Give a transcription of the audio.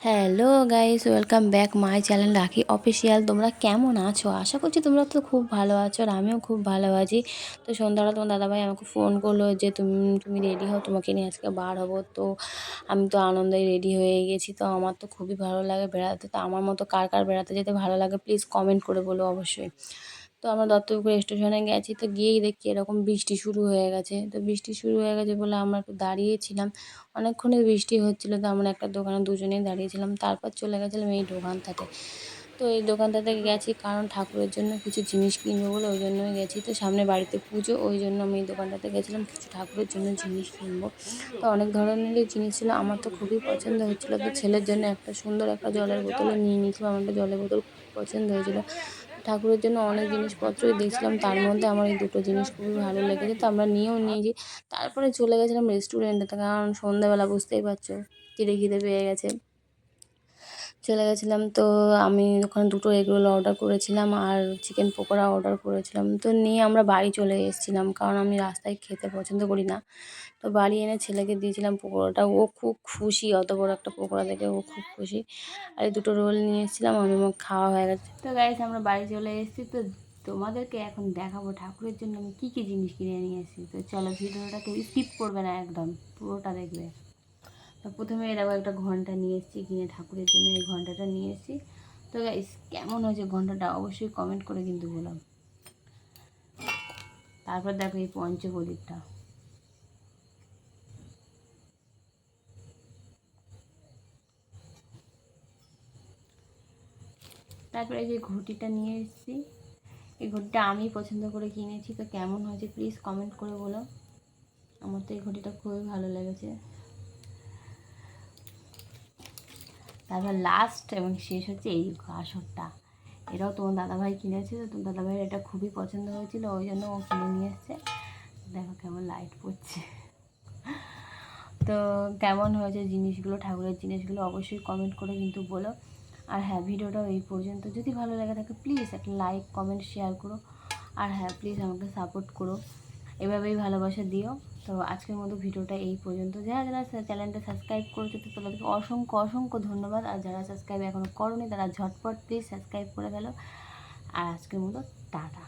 Hello guys welcome back my channel Rakhi official তোমরা কেমন আছো? আশা করছি তোমরা তো খুব ভালো আছো আর আমিও খুব ভালো আছি। তো সন্ধ্যাবেলা তোমার দাদাভাই আমাকে ফোন করল যে, তুমি তুমি রেডি হও? তোমাকে নিয়ে আজকে বার হব। তো আমি তো আনন্দে রেডি হয়ে গেছি। তো আমার তো খুবই ভালো লাগে বেড়াতে। তো আমার মতো কার কার বেড়াতে যেতে ভালো লাগে প্লিজ কমেন্ট করে বলো অবশ্যই। তো আমরা দত্তপুকুর স্টেশনে গেছি, তো গিয়েই দেখি এরকম বৃষ্টি শুরু হয়ে গেছে। তো বৃষ্টি শুরু হয়ে গেছে বলে আমরা একটু দাঁড়িয়েছিলাম। অনেকক্ষণই বৃষ্টি হচ্ছিল, তো আমরা একটা দোকানে দুজনেই দাঁড়িয়েছিলাম। তারপর চলে গেছিলাম এই দোকানটাতে। তো এই দোকানটাতে গেছি কারণ ঠাকুরের জন্য কিছু জিনিস কিনবো বলে ওই জন্যই গেছি। তো সামনে বাড়িতে পুজো, ওই জন্য আমি এই দোকানটাতে গেছিলাম, কিছু ঠাকুরের জন্য জিনিস কিনবো। তো অনেক ধরনেরই জিনিস ছিল, আমার তো খুবই পছন্দ হচ্ছিল। তো ছেলের জন্য একটা সুন্দর একটা জলের বোতলও নিয়ে নিয়েছিলাম আমার একটা জলের বোতল খুব পছন্দ হয়েছিলো। ঠাকুরের জন্য অনেক জিনিসপত্রই দেখছিলাম। তার মধ্যে আমার এই দুটো জিনিস খুবই ভালো লেগেছে। তো আমরা নিয়েও নিয়েছি। তারপরে চলে গেছিলাম রেস্টুরেন্টেতে কারণ সন্ধ্যাবেলা, বুঝতেই পারছ, চিড়ে খিদে পেয়ে গেছে। চলে গেছিলাম। তো আমি ওখানে দুটো এগরোল অর্ডার করেছিলাম আর চিকেন পকোড়া অর্ডার করেছিলাম। তো নিয়ে আমরা বাড়ি চলে এসেছিলাম কারণ আমি রাস্তায় খেতে পছন্দ করি না। তো বাড়ি এনে ছেলেকে দিয়েছিলাম পকোড়াটা। ও খুব খুশি, অত বড় একটা পকোড়া দেখে ও খুব খুশি। আর এই দুটো রোল নিয়ে এসেছিলাম, আমি আমার খাওয়া হয়ে গেছে। তো গাইস আমরা বাড়ি চলে এসেছি। তো তোমাদেরকে এখন দেখাবো ঠাকুরের জন্য আমি কী কী জিনিস কিনে নিয়ে এসেছি। তো চলো ভিডিওটাকে স্কিপ করবে না একদম, পুরোটা দেখবে। প্রথমে এরকম একটা ঘণ্টা নিয়ে এসেছি কিনে ঠাকুরের জন্য এই ঘন্টাটা নিয়ে এসেছি। তো গাইস কেমন হয়েছে ঘন্টাটা অবশ্যই কমেন্ট করে কিন্তু বললাম তারপর দেখো এই তারপরে এই যে ঘটিটা নিয়ে এসেছি। এই ঘটিটা আমি পছন্দ করে কিনেছি, তো কেমন হয়েছে প্লিজ কমেন্ট করে বলো। আমার তো এই ঘটিটা খুবই ভালো লেগেছে। তারপর লাস্ট এবং শেষ হচ্ছে এই আসরটা। এটাও তোমার দাদাভাই কিনেছে, তো তোমার দাদাভাইয়ের এটা খুবই পছন্দ হয়েছিল, ওই জন্য ও কিনে নিয়ে এসছে। দেখো কেমন লাইট পড়ছে। তো কেমন হয়েছে জিনিসগুলো, ঠাকুরের জিনিসগুলো অবশ্যই কমেন্ট করে কিন্তু বলো। আর হ্যাঁ ভিডিওটাও এই পর্যন্ত। যদি ভালো লাগে থাকে প্লিজ একটা লাইক কমেন্ট শেয়ার করো। আর হ্যাঁ প্লিজ আমাকে সাপোর্ট করো। এভাবেই ভালোবাসা দিও। তো আজকের মতো ভিডিওটা এই পর্যন্ত। যারা যারা চ্যানেলটা সাবস্ক্রাইব করেছে, তো তাদেরকে অসংখ্য অসংখ্য ধন্যবাদ। আর যারা সাবস্ক্রাইব এখনও করনি, তারা ঝটপট প্লিজ সাবস্ক্রাইব করে ফেলো। আর আজকের মতো, টাটা।